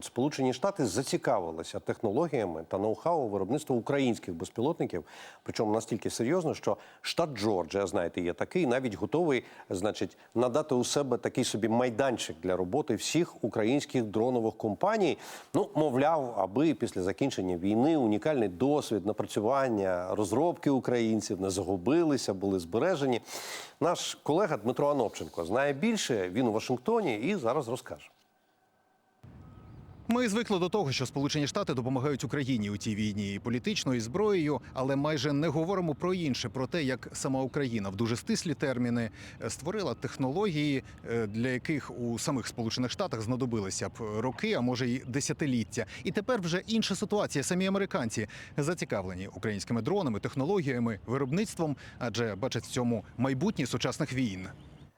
Сполучені Штати зацікавилися технологіями та ноу-хау виробництва українських безпілотників, причому настільки серйозно, що штат Джорджія, знаєте, є такий, навіть готовий, значить, надати у себе такий собі майданчик для роботи всіх українських дронових компаній. Ну, мовляв, аби після закінчення війни унікальний досвід напрацювання, розробки українців не загубилися, були збережені. Наш колега Дмитро Анопченко знає більше. Він у Вашингтоні і зараз розкаже. Ми звикли до того, що Сполучені Штати допомагають Україні у цій війні і політичною і зброєю, але майже не говоримо про інше, про те, як сама Україна в дуже стислі терміни е, створила технології, е, для яких у самих Сполучених Штатах знадобилися б роки, а може й десятиліття. І тепер вже інша ситуація. Самі американці зацікавлені українськими дронами, технологіями, виробництвом, адже бачать в цьому майбутнє сучасних війн.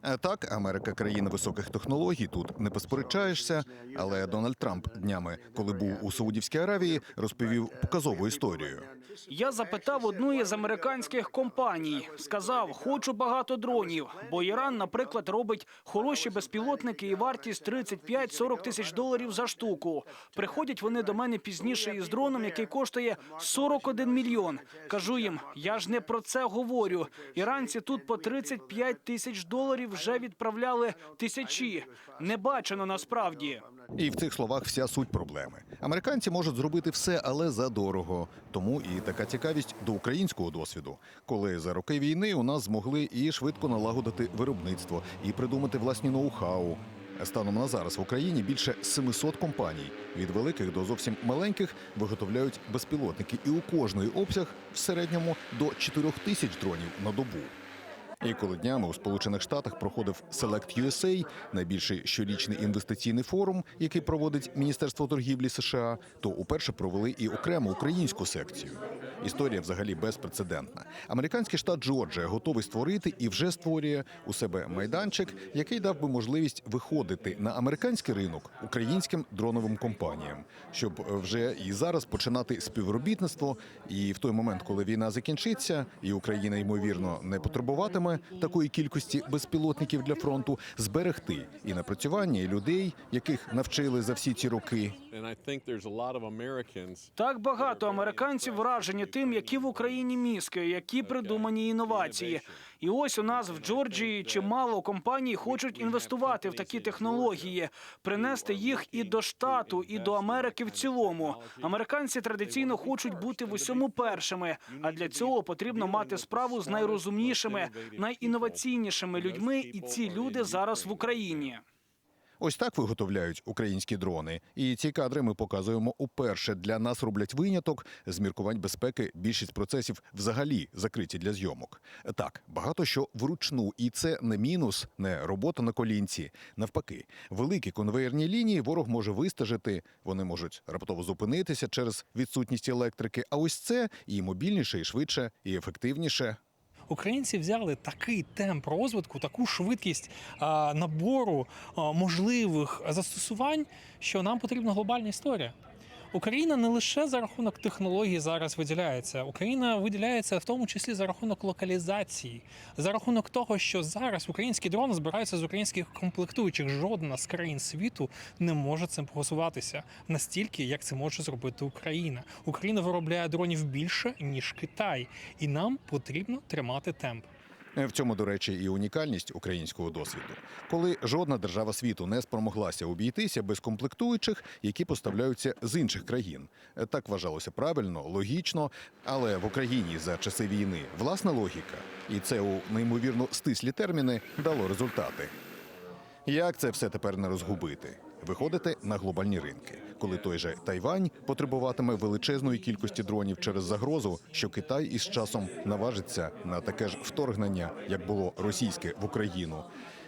Е, Так, Америка країна високих технологій. Тут не посперечаєшся. Але Дональд Трамп днями, коли був у Саудівській Аравії, розповів показову історію. Я запитав одну із американських компаній. Сказав, хочу багато дронів, бо Іран, наприклад, робить хороші безпілотники і вартість 35-40 тисяч доларів за штуку. Приходять вони до мене пізніше із дроном, який коштує 41 мільйон. Кажу їм, я ж не про це говорю. Іранці тут по 35 тисяч доларів вже відправляли тисячі. Не бачено насправді. І в цих словах вся суть проблеми. Американці можуть зробити все, але за дорого. Тому і така цікавість до українського досвіду, коли за роки війни у нас змогли і швидко налагодити виробництво, і придумати власні ноу-хау. Станом на зараз в Україні більше 700 компаній від великих до зовсім маленьких виготовляють безпілотники, і у кожної обсяг в середньому до 4 тисяч дронів на добу. І коли днями у Сполучених Штатах проходив Select USA, найбільший щорічний інвестиційний форум, який проводить Міністерство торгівлі США, то уперше провели і окрему українську секцію. Історія взагалі безпрецедентна. Американський штат Джорджія готовий створити і вже створює у себе майданчик, який дав би можливість виходити на американський ринок українським дроновим компаніям, щоб вже і зараз починати співробітництво. І в той момент, коли війна закінчиться, і Україна ймовірно не потребуватиме такої кількості безпілотників для фронту, зберегти і напрацювання і людей, яких навчили за всі ці роки. Так багато американців вражені тим, які в Україні мізки, які придумані інновації. І ось у нас в Джорджії чимало компаній хочуть інвестувати в такі технології, принести їх і до штату, і до Америки в цілому. Американці традиційно хочуть бути в усьому першими. А для цього потрібно мати справу з найрозумнішими, найінноваційнішими людьми, і ці люди зараз в Україні. Ось так виготовляють українські дрони. І ці кадри ми показуємо уперше. Для нас роблять виняток з міркувань безпеки. Більшість процесів взагалі закриті для зйомок. Так, багато що вручну, і це не мінус, не робота на колінці. Навпаки, великі конвеєрні лінії ворог може вистежити. Вони можуть раптово зупинитися через відсутність електрики. А ось це і мобільніше, і швидше, і ефективніше. Українці взяли такий темп розвитку, таку швидкість набору можливих застосувань, що нам потрібна глобальна історія. Україна не лише за рахунок технологій зараз виділяється. Україна виділяється в тому числі за рахунок локалізації, за рахунок того, що зараз українські дрони збираються з українських комплектуючих. Жодна з країн світу не може цим похосуватися настільки, як це може зробити Україна. Україна виробляє дронів більше ніж Китай, і нам потрібно тримати темп. Е, В цьому, до речі, і унікальність українського досвіду, коли жодна держава світу не спромоглася обійтися без комплектуючих, які поставляються з інших країн. Е, Так вважалося правильно, логічно, але в Україні за часи війни власна логіка, і це у неймовірно стислі терміни дало результати. Як це все тепер не розгубити? Виходити на глобальні ринки, коли той же Тайвань потребуватиме величезної кількості дронів через загрозу, що Китай із часом наважиться на таке ж вторгнення, як було російське в Україну.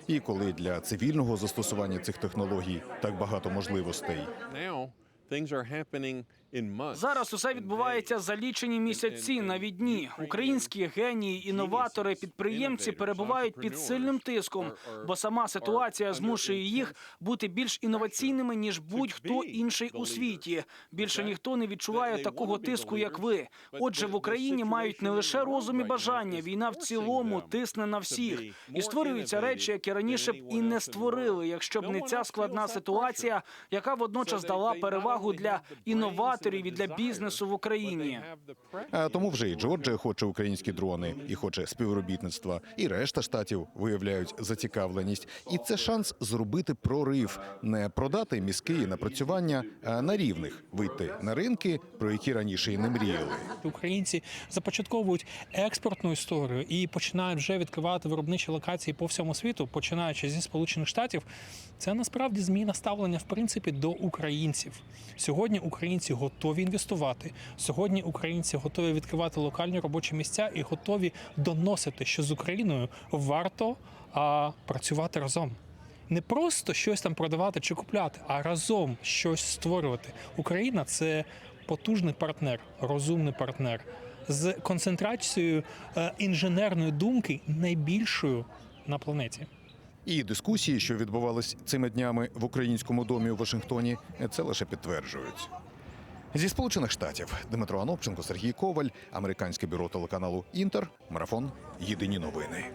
І коли для цивільного застосування цих технологій так багато можливостей, Зараз усе відбувається за лічені місяці, навіть дні. Українські генії, інноватори, підприємці перебувають під сильним тиском, бо сама ситуація змушує їх бути більш інноваційними ніж будь-хто інший у світі. Більше ніхто не відчуває такого тиску, як ви. Отже, в Україні мають не лише розум і бажання. Війна в цілому тисне на всіх і створюються речі, які раніше б і не створили, якщо б не ця складна ситуація, яка водночас дала перевагу для інноваторів і для бізнесу в Україні. А тому вже і Джорджія хоче українські дрони і хоче співробітництва, і решта штатів виявляють зацікавленість. І це шанс зробити прорив, не продати мізки і напрацювання, а на рівних вийти на ринки, про які раніше і не мріяли. Українці започатковують експортну історію і починають вже відкривати виробничі локації по всьому світу, починаючи зі Сполучених Штатів. Це насправді зміна ставлення в принципі до українців. Сьогодні українці готові інвестувати. Сьогодні українці готові відкривати локальні робочі місця і готові доносити, що з Україною варто а, працювати разом. Не просто щось там продавати чи купляти, а разом щось створювати. Україна це потужний партнер, розумний партнер з концентрацією е, інженерної думки найбільшою на планеті. І дискусії, що відбувались цими днями в українському домі у Вашингтоні, це лише підтверджують. Зі Сполучених Штатів Дмитро Анопченко, Сергій Коваль, американське бюро телеканалу Інтер, марафон Єдині новини.